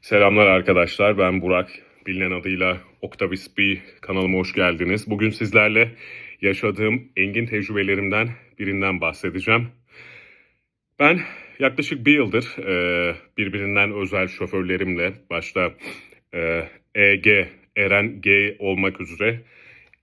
Selamlar arkadaşlar. Ben Burak. Bilinen adıyla Octavis B kanalıma hoş geldiniz. Bugün sizlerle yaşadığım engin tecrübelerimden birinden bahsedeceğim. Ben yaklaşık bir yıldır e, birbirinden özel şoförlerimle başta e, EG, Eren G olmak üzere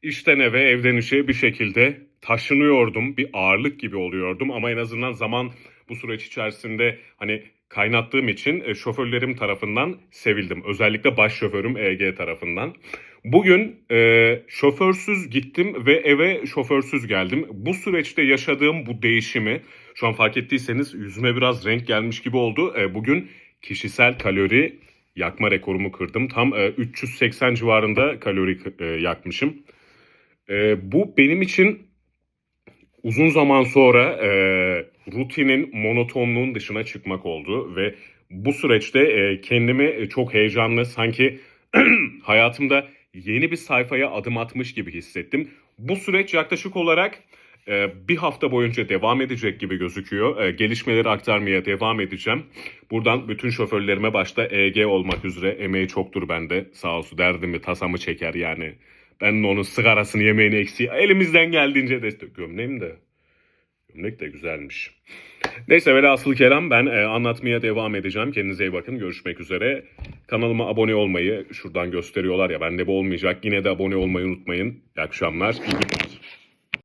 işten eve, evden işe bir şekilde taşınıyordum. Bir ağırlık gibi oluyordum ama en azından zaman bu süreç içerisinde hani kaynattığım için e, şoförlerim tarafından sevildim. Özellikle baş şoförüm EG tarafından. Bugün e, şoförsüz gittim ve eve şoförsüz geldim. Bu süreçte yaşadığım bu değişimi şu an fark ettiyseniz yüzüme biraz renk gelmiş gibi oldu. E, bugün kişisel kalori yakma rekorumu kırdım. Tam e, 380 civarında kalori e, yakmışım. E, bu benim için uzun zaman sonra e, rutinin, monotonluğun dışına çıkmak oldu ve bu süreçte e, kendimi çok heyecanlı, sanki hayatımda yeni bir sayfaya adım atmış gibi hissettim. Bu süreç yaklaşık olarak e, bir hafta boyunca devam edecek gibi gözüküyor. E, gelişmeleri aktarmaya devam edeceğim. Buradan bütün şoförlerime başta EG olmak üzere emeği çoktur bende. Sağ olsun derdimi, tasamı çeker yani. Ben de onun sigarasını, yemeğini eksiği elimizden geldiğince destek. Gömleğim de. Gömlek de güzelmiş. Neyse velhasıl kelam ben e, anlatmaya devam edeceğim. Kendinize iyi bakın. Görüşmek üzere. Kanalıma abone olmayı şuradan gösteriyorlar ya bende bu olmayacak. Yine de abone olmayı unutmayın. İyi akşamlar. iyi günler.